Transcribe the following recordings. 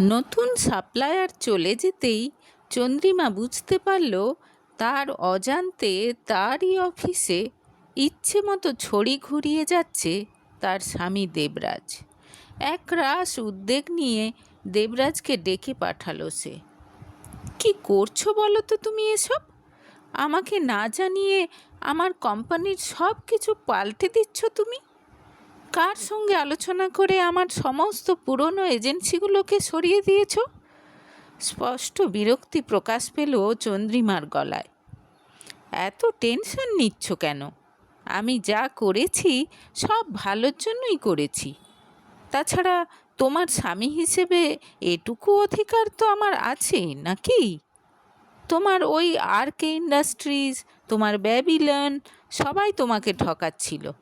নতুন সাপ্লায়ার চলে যেতেই চন্দ্রিমা বুঝতে পারল তার অজান্তে তারই অফিসে ইচ্ছে মতো ছড়ি ঘুরিয়ে যাচ্ছে তার স্বামী দেবরাজ। এক রাস উদ্বেগ নিয়ে দেবরাজকে ডেকে পাঠালো সে। কি করছ বলো তো তুমি এসব? আমাকে না জানিয়ে আমার কোম্পানির সব কিছু পাল্টে দিচ্ছ তুমি? কার সঙ্গে আলোচনা করে আমার সমস্ত পুরনো এজেন্সিগুলোকে সরিয়ে দিয়েছ? স্পষ্ট বিরক্তি প্রকাশ পেল চন্দ্রিমার গলায়। এত টেনশন নিচ্ছ কেন? আমি যা করেছি, সব ভালোর জন্যই করেছি। তাছাড়া তোমার স্বামী হিসেবে এটুকু অধিকার তো আমার আছে, নাকি? তোমার ওই আর কে ইন্ডাস্ট্রিজ, তোমার ব্যাবিলন, সবাই তোমাকে ঠকাচ্ছিল।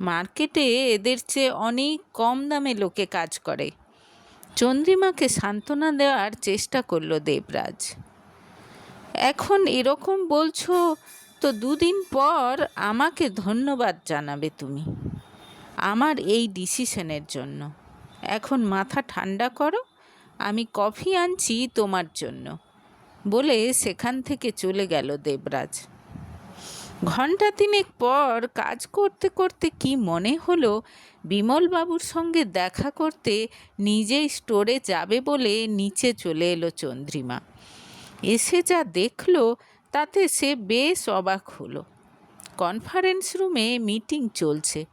মার্কেটে এদের চেয়ে অনেক কম দামে লোকে কাজ করে। চন্দ্রিমাকে সান্ত্বনা দেওয়ার চেষ্টা করল দেবরাজ। এখন এরকম বলছো তো দুদিন পর আমাকে ধন্যবাদ জানাবে তুমি। আমার এই ডিসিশনের জন্য। এখন মাথা ঠান্ডা করো, আমি কফি আনছি তোমার জন্য। বলে সেখান থেকে চলে গেল দেবরাজ। ঘণ্টা তিনেক পর কাজ করতে করতে কি মনে হলো? বিমলবাবুর সঙ্গে দেখা করতে নিজেই স্টোরে যাবে বলে নিচে চলে এলো চন্দ্রিমা। এসে যা দেখল, তাতে সে বেশ অবাক হলো। কনফারেন্স রুমে মিটিং চলছে।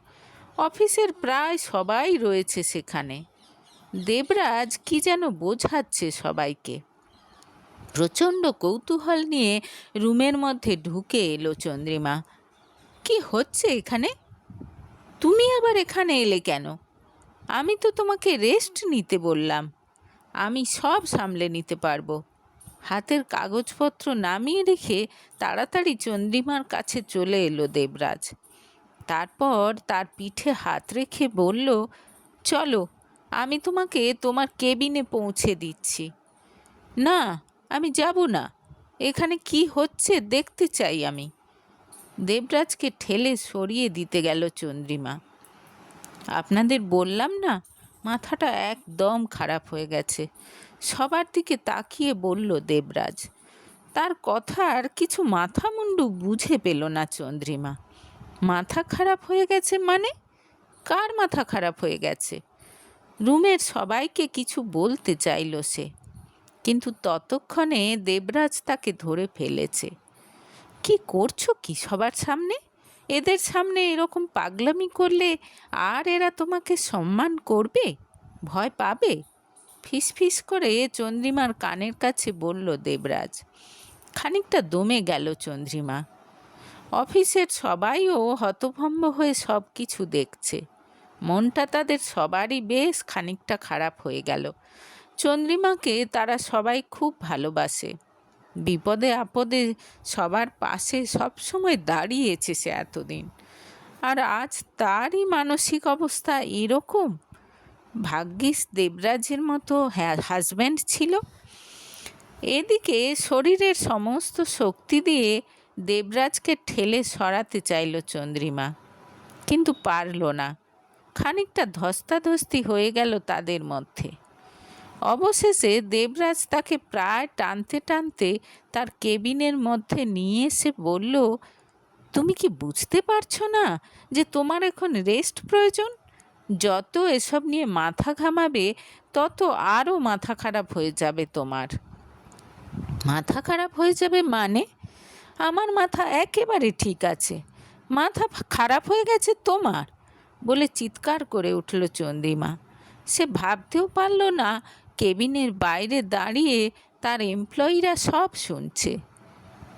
অফিসের প্রায় সবাই রয়েছে সেখানে। দেবরাজ কি যেন বোঝাচ্ছে সবাইকে। প্রচণ্ড কৌতূহল নিয়ে রুমের মধ্যে ঢুকে এলো চন্দ্রিমা। কি হচ্ছে এখানে? তুমি আবার এখানে এলে কেন? আমি তো তোমাকে রেস্ট নিতে বললাম। আমি সব সামলে নিতে পারব। হাতের কাগজপত্র নামিয়ে রেখে তাড়াতাড়ি চন্দ্রিমার কাছে চলে এলো দেবরাজ। তারপর তার পিঠে হাত রেখে বলল, চলো, আমি তোমাকে তোমার কেবিনে পৌঁছে দিচ্ছি। না আমি যাব না। এখানে কি হচ্ছে দেখতে চাই আমি। দেবরাজকে ঠেলে সরিয়ে দিতে গেল চন্দ্রিমা। আপনাদের বললাম না, মাথাটা একদম খারাপ হয়ে গেছে। সবার দিকে তাকিয়ে বলল দেবরাজ। তার কথার কিছু মাথা মুন্ডু বুঝে পেল না চন্দ্রিমা। মাথা খারাপ হয়ে গেছে মানে? কার মাথা খারাপ হয়ে গেছে? রুমের সবাইকে কিছু বলতে চাইল সে। কিন্তু ততক্ষণে দেবরাজ তাকে ধরে ফেলেছে। কি করছ কি সবার সামনে? এদের সামনে এরকম পাগলামি করলে আর এরা তোমাকে সম্মান করবে? ভয় পাবে? ফিস ফিস করে চন্দ্রিমার কানের কাছে বলল দেবরাজ, খানিকটা দমে গেল চন্দ্রিমা। অফিসের সবাইও হতভম্ব হয়ে সব কিছু দেখছে। মনটা তাদের সবারই বেশ খানিকটা খারাপ হয়ে গেল। চন্দ্রিমাকে তারা সবাই খুব ভালোবাসে। বিপদে আপদে সবার পাশে সবসময় দাঁড়িয়েছে সে এতদিন। আর আজ তারই মানসিক অবস্থা এরকম? ভাগ্যিস দেবরাজের মতো হাজব্যান্ড ছিল। এদিকে শরীরের সমস্ত শক্তি দিয়ে দেবরাজকে ঠেলে সরাতে চাইল চন্দ্রিমা। কিন্তু পারল না। খানিকটা ধস্তাধস্তি হয়ে গেল তাদের মধ্যে। অবশেষে দেবরাজ তাকে প্রায় টানতে টানতে তার কেবিনের মধ্যে নিয়ে এসে বলল, তুমি কি বুঝতে পারছ না যে তোমার এখন রেস্ট প্রয়োজন? যত এসব নিয়ে মাথা ঘামাবে, তত আরও মাথা খারাপ হয়ে যাবে তোমার। মাথা খারাপ হয়ে যাবে মানে? আমার মাথা একেবারে ঠিক আছে। মাথা খারাপ হয়ে গেছে তোমার? বলে চিৎকার করে উঠল চন্দ্রিমা। সে ভাবতেও পারল না কেবিনের বাইরে দাঁড়িয়ে তার এমপ্লয়িরা সব শুনছে।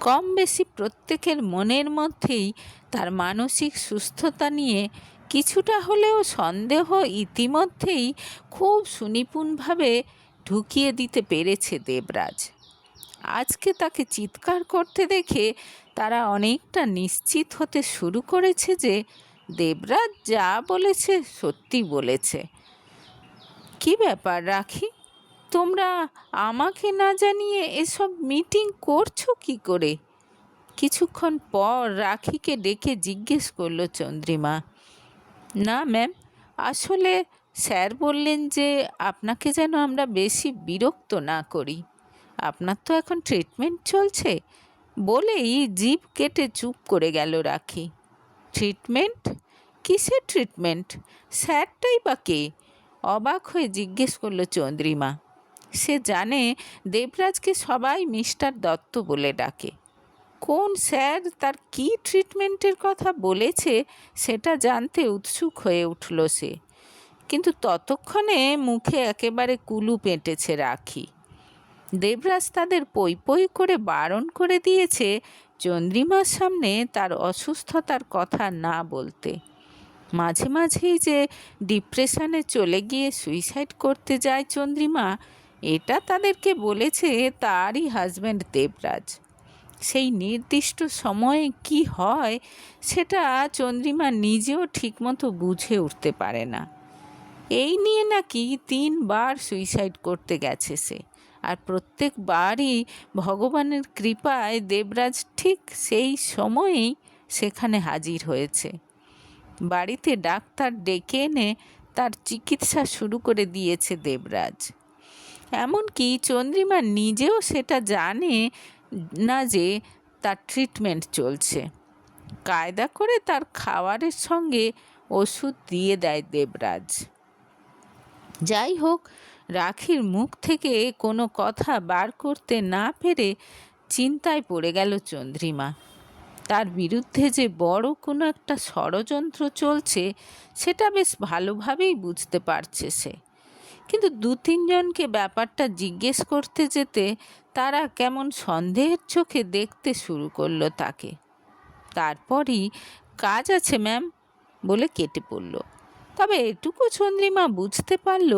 কম বেশি প্রত্যেকের মনের মধ্যেই তার মানসিক সুস্থতা নিয়ে কিছুটা হলেও সন্দেহ ইতিমধ্যেই খুব সুনিপুণভাবে ঢুকিয়ে দিতে পেরেছে দেবরাজ। আজকে তাকে চিৎকার করতে দেখে তারা অনেকটা নিশ্চিত হতে শুরু করেছে যে দেবরাজ যা বলেছে সত্যি বলেছে। কি ব্যাপার রাখি? তোমরা আমাকে না জানিয়ে এসব মিটিং করছ কি করে? কিছুক্ষণ পর রাখিকে ডেকে জিজ্ঞেস করল চন্দ্রিমা। না, ম্যাম, আসলে স্যার বললেন যে আপনাকে যেন আমরা বেশি বিরক্ত না করি। আপনার তো এখন ট্রিটমেন্ট চলছে। বলেই জিভ কেটে চুপ করে গেল রাখি। ট্রিটমেন্ট? কিসের ট্রিটমেন্ট? স্যারটাই বা কে? অবাক হয়ে জিজ্ঞেস করল চন্দ্রিমা। সে জানে দেবরাজকে সবাই মিস্টার দত্ত বলে ডাকে। কোন স্যার তার কী ট্রিটমেন্টের কথা বলেছে সেটা জানতে উৎসুক হয়ে উঠল সে। কিন্তু ততক্ষণে মুখে একেবারে কুলু পেটেছে রাখি। দেবরাজ তাদের পই পই করে বারণ করে দিয়েছে চন্দ্রিমার সামনে তার অসুস্থতার কথা না বলতে। মাঝে মাঝেই যে ডিপ্রেশনে চলে গিয়ে সুইসাইড করতে যায় চন্দ্রিমা এটা তাদেরকে বলেছে তারই হাজব্যান্ড দেবরাজ। সেই নির্দিষ্ট সময়ে কি হয় সেটা চন্দ্রিমা নিজেও ঠিকমতো বুঝে উঠতে পারে না। এই নিয়ে নাকি তিনবার সুইসাইড করতে গেছে সে। আর প্রত্যেকবারই ভগবানের কৃপায় দেবরাজ ঠিক সেই সময়েই সেখানে হাজির হয়েছে। বাড়িতে ডাক্তার ডেকে এনে তার চিকিৎসা শুরু করে দিয়েছে দেবরাজ। এমনকি চন্দ্রিমা নিজেও সেটা জানে না যে তার ট্রিটমেন্ট চলছে। কায়দা করে তার খাবারের সঙ্গে ওষুধ দিয়ে দেয় দেবরাজ। যাই হোক, রাখির মুখ থেকে কোনো কথা বার করতে না পেরে চিন্তায় পড়ে গেল চন্দ্রিমা। তার বিরুদ্ধে যে বড় কোনো একটা ষড়যন্ত্র চলছে, সেটা বেশ ভালোভাবেই বুঝতে পারছে সে। কিন্তু দু তিনজনকে ব্যাপারটা জিজ্ঞেস করতে যেতে তারা কেমন সন্দেহের চোখে দেখতে শুরু করল তাকে। তারপরই, কাজ আছে, ম্যাম, বলে কেটে পড়ল। তবে এটুকু চন্দ্রিমা বুঝতে পারল,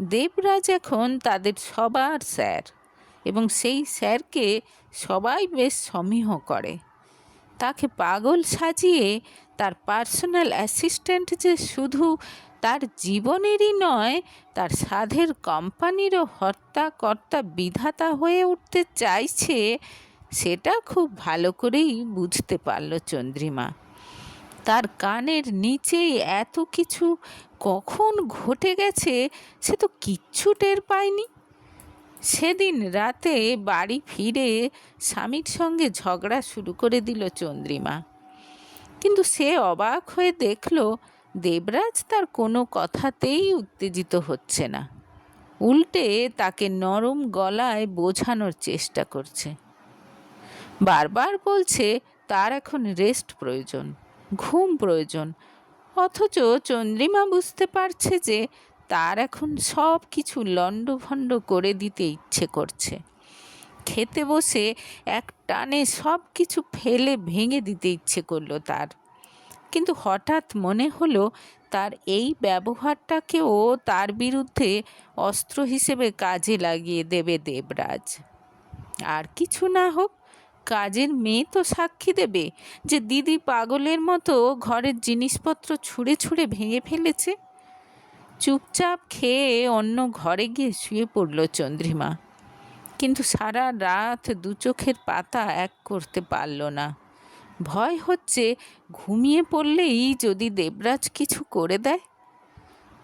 দেবরাজ এখন তাদের সবার স্যার এবং সেই স্যারকে সবাই বেশ সমীহ করে। তাকে পাগল সাজিয়ে তার পার্সোনাল অ্যাসিস্ট্যান্ট যে শুধু তার জীবনেরই নয়, তার সাধের কোম্পানিরও হর্তা কর্তা বিধাতা হয়ে উঠতে চাইছে, সেটা খুব ভালো করেই বুঝতে পারল চন্দ্রিমা। তার কানের নিচেই এত কিছু কখন ঘটে গেছে, সে তো কিচ্ছু টের পায়নি। সেদিন রাতে বাড়ি ফিরে স্বামীর সঙ্গে ঝগড়া শুরু করে দিল চন্দ্রিমা। কিন্তু সে অবাক হয়ে দেখল দেবরাজ তার কোনো কথাতেই উত্তেজিত হচ্ছে না। উল্টে তাকে নরম গলায় বোঝানোর চেষ্টা করছে। বারবার বলছে, তার এখন রেস্ট প্রয়োজন, ঘুম প্রয়োজন। অথচ চন্দ্রিমা বুঝতে পারছে যে, তার এখন সব কিছু লণ্ডভণ্ড করে দিতে ইচ্ছে করছে। খেতে বসে এক টানে সব কিছু ফেলে ভেঙে দিতে ইচ্ছে করল তার। কিন্তু হঠাৎ মনে হলো তার এই ব্যবহারটাকেও তার বিরুদ্ধে অস্ত্র হিসেবে কাজে লাগিয়ে দেবে দেবরাজ। আর কিছু না হোক, কাজের মেয়ে তো সাক্ষী দেবে যে দিদি পাগলের মতো ঘরের জিনিসপত্র ছুঁড়ে ছুঁড়ে ভেঙে ফেলেছে। চুপচাপ খেয়ে অন্য ঘরে গিয়ে শুয়ে পড়ল চন্দ্রিমা। কিন্তু সারা রাত দু চোখের পাতা এক করতে পারল না। ভয় হচ্ছে ঘুমিয়ে পড়লেই যদি দেবরাজ কিছু করে দেয়।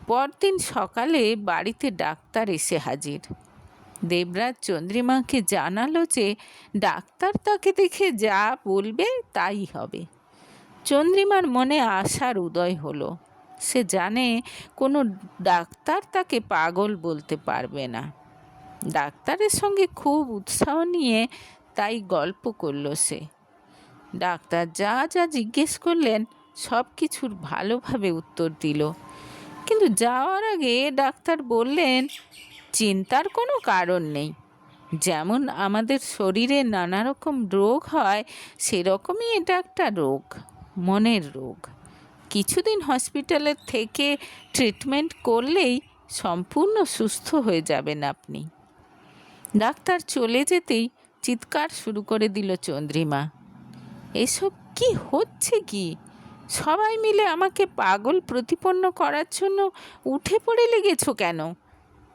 পরদিন সকালে বাড়িতে ডাক্তার এসে হাজির। দেবরাজ চন্দ্রিমাকে জানালো যে ডাক্তার তাকে দেখে যা বলবে তাই হবে। চন্দ্রিমার মনে আশার উদয় হলো। সে জানে কোনো ডাক্তার তাকে পাগল বলতে পারবে না। ডাক্তারের সঙ্গে খুব উৎসাহ নিয়ে তাই গল্প করল সে। ডাক্তার যা যা জিজ্ঞেস করলেন, সব কিছুর ভালোভাবে উত্তর দিল। কিন্তু যাওয়ার আগে ডাক্তার বললেন, চিন্তার কোনো কারণ নেই। যেমন আমাদের শরীরে নানা রকম রোগ হয়, সেরকমই এটা একটা রোগ, মনের রোগ। কিছুদিন হসপিটালে থেকে ট্রিটমেন্ট করলেই সম্পূর্ণ সুস্থ হয়ে যাবেন আপনি। ডাক্তার চলে যেতেই চিৎকার শুরু করে দিল চন্দ্রিমা। এসব কি হচ্ছে কি? সবাই মিলে আমাকে পাগল প্রতিপন্ন করার জন্য উঠে পড়ে লেগেছো কেন?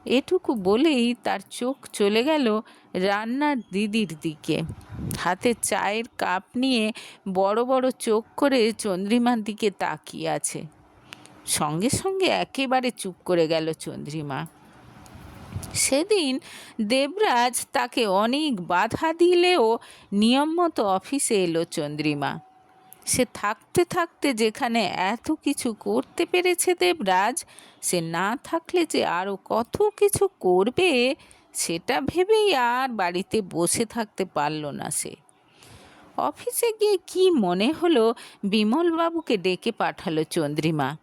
এটুকু বলেই তার চোখ চলে গেল রান্নার দিদির দিকে। হাতে চায়ের কাপ নিয়ে বড় বড় চোখ করে চন্দ্রিমার দিকে তাকিয়ে আছে। সঙ্গে সঙ্গে একেবারে চুপ করে গেল চন্দ্রিমা। সেদিন দেবরাজ তাকে অনেক বাধা দিলেও নিয়ম মতো অফিসে এলো চন্দ্রিমা। সে থাকতে থাকতে যেখানে এত কিছু করতে পেরেছে দেবরাজ, সে না থাকলে যে আরও কত কিছু করবে, সেটা ভেবেই আর বাড়িতে বসে থাকতে পারল না সে। অফিসে গিয়ে কি মনে হলো, বিমলবাবুকে ডেকে পাঠালো চন্দ্রিমা।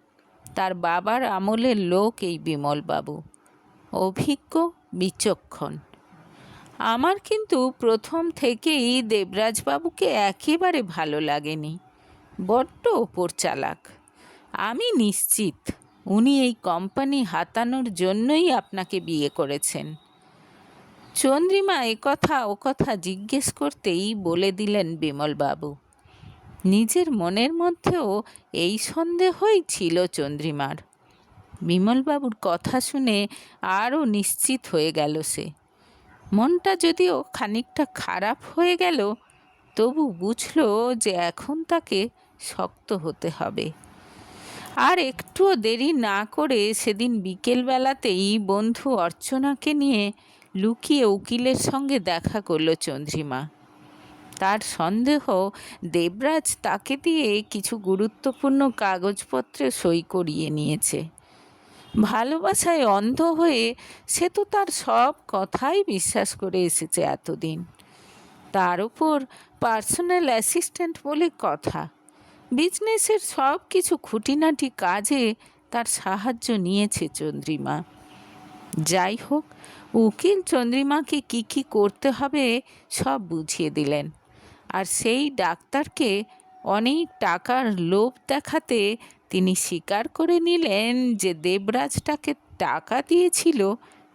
তার বাবার আমলের লোক এই বিমলবাবু। অভিজ্ঞ বিচক্ষণ। আমার কিন্তু প্রথম থেকেই দেবরাজবাবুকে একেবারে ভালো লাগেনি। বড্ড ওপর চালাক। আমি নিশ্চিত উনি এই কোম্পানি হাতানোর জন্যই আপনাকে বিয়ে করেছেন। চন্দ্রিমা কথা ও কথা জিজ্ঞেস করতেই বলে দিলেন বিমলবাবু, নিজের মনের মধ্যেও এই সন্দেহই ছিল চন্দ্রিমার। বিমলবাবুর কথা শুনে আরও নিশ্চিত হয়ে গেল সে। মনটা যদিও খানিকটা খারাপ হয়ে গেল, তবু বুঝল যে এখন তাকে শক্ত হতে হবে। আর একটুও দেরি না করে সেদিন বিকেলবেলাতেই বন্ধু অর্চনাকে নিয়ে লুকিয়ে উকিলের সঙ্গে দেখা করল চন্দ্রিমা। তার সন্দেহ দেবরাজ তাকে দিয়ে কিছু গুরুত্বপূর্ণ কাগজপত্রে সই করিয়ে নিয়েছে। ভালোবাসায় অন্ধ হয়ে সে তো তার সব কথাই বিশ্বাস করে এসেছে এতদিন। তার উপর পার্সোনাল অ্যাসিস্ট্যান্ট বলে কথা। বিজনেসের সব কিছু খুঁটিনাটি কাজে তার সাহায্য নিয়েছে চন্দ্রিমা। যাই হোক, উকিল চন্দ্রিমাকে কি কি করতে হবে সব বুঝিয়ে দিলেন। আর সেই ডাক্তারকে অনেক টাকার লোভ দেখাতে তিনি স্বীকার করে নিলেন যে দেবরাজটাকে টাকা দিয়েছিল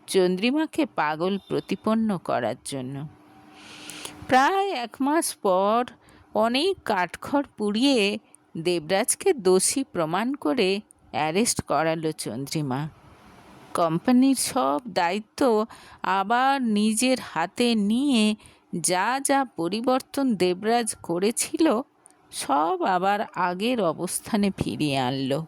চন্দ্রিমাকে পাগল প্রতিপন্ন করার জন্য। প্রায় এক মাস পর অনেক কাঠখড় পুড়িয়ে দেবরাজকে দোষী প্রমাণ করে অ্যারেস্ট করালো চন্দ্রিমা। কোম্পানির সব দায়িত্ব আবার নিজের হাতে নিয়ে যা যা পরিবর্তন দেবরাজ করেছিল সব আবার আগের অবস্থানে ফিরিয়ে আনলো।